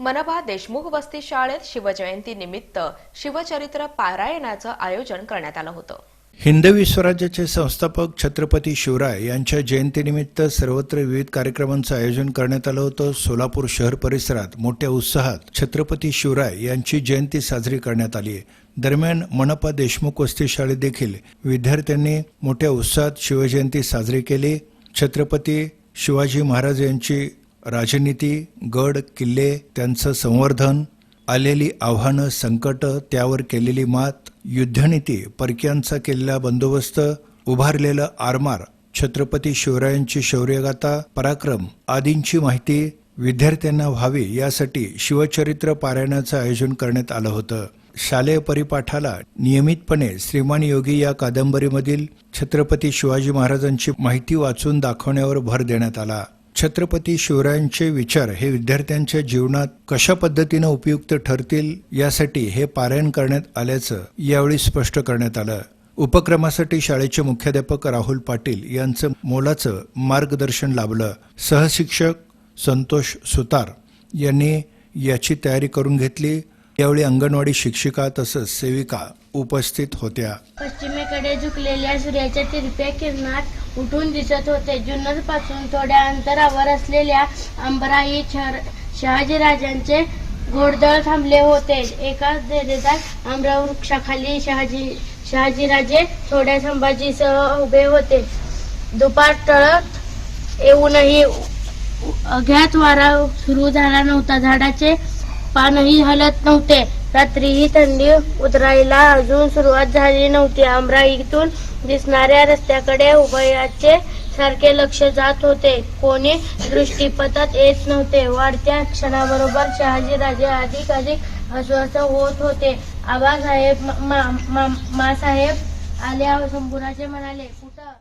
मनपा देशमुख वस्ती शाळेत शिवजयंती निमित्त शिवचरित्र पारायणाचं आयोजन करण्यात आलं होतं. हिंदवी स्वराज्याचे संस्थापक छत्रपती शिवराय यांच्या जयंतीनिमित्त सर्वत्र विविध कार्यक्रमांचं आयोजन करण्यात आलं होतं. सोलापूर शहर परिसरात मोठ्या उत्साहात छत्रपती शिवराय यांची जयंती साजरी करण्यात आली आहे. दरम्यान मनपा देशमुख वस्ती शाळेत देखील विद्यार्थ्यांनी मोठ्या उत्साहात शिवजयंती साजरी केली. छत्रपती शिवाजी महाराज यांची राजनीती गड किल्ले त्यांचं संवर्धन आलेली आव्हानं संकट त्यावर केलेली मात युद्धनीती परक्यांचा केलेला बंदोबस्त उभारलेलं आरमार छत्रपती शिवरायांची शौर्यगाथा पराक्रम आदींची माहिती विद्यार्थ्यांना व्हावी यासाठी शिवचरित्र पारायणाचं आयोजन करण्यात आलं होतं. शालेय परिपाठाला नियमितपणे श्रीमान योगी या कादंबरीमधील छत्रपती शिवाजी महाराजांची माहिती वाचून दाखवण्यावर भर देण्यात आला. छत्रपती शिवरायांचे विचार हे विद्यार्थ्यांच्या जीवनात कशा पद्धतीनं उपयुक्त ठरतील यासाठी हे पारायण करण्यात आल्याचं यावेळी स्पष्ट करण्यात आलं. उपक्रमासाठी शाळेचे मुख्याध्यापक राहुल पाटील यांचं मोलाचं मार्गदर्शन लाभलं. सहशिक्षक संतोष सुतार यांनी याची तयारी करून घेतली. यावेळी अंगणवाडी शिक्षिका तसंच सेविका उपस्थित होत्या. पश्चिमेकडे झुकलेल्या सूर्याच्या तिरप्या किरणात उठून दिसत होते. जुन्नरपासून थोड्या अंतरावर असलेल्या अंबराई शहर शहाजीराजांचे घोडदळ थांबले होते. एकाच देरेदार आम्रवृक्षाखाली शहाजी शहाजीराजे थोड्या संभाजीसह उभे होते. दुपार टळत येऊनही अज्ञात वारा सुरू झाला नव्हता. झाडाचे पानही हलत नव्हते. रात्रीही थंडी उतरायला अजून सुरुवात झाली नव्हती. अमराईतून दिसणाऱ्या रस्त्याकडे उभयाचे सारखे लक्ष जात होते. कोणी दृष्टीपथात येत नव्हते. वाढत्या क्षणाबरोबर शहाजीराजे अधिक अधिक अस्वस्थ होत होते. आबासाहेब मा, मा, मा, मासाहेब आल्या संपुराचे म्हणाले कुठं?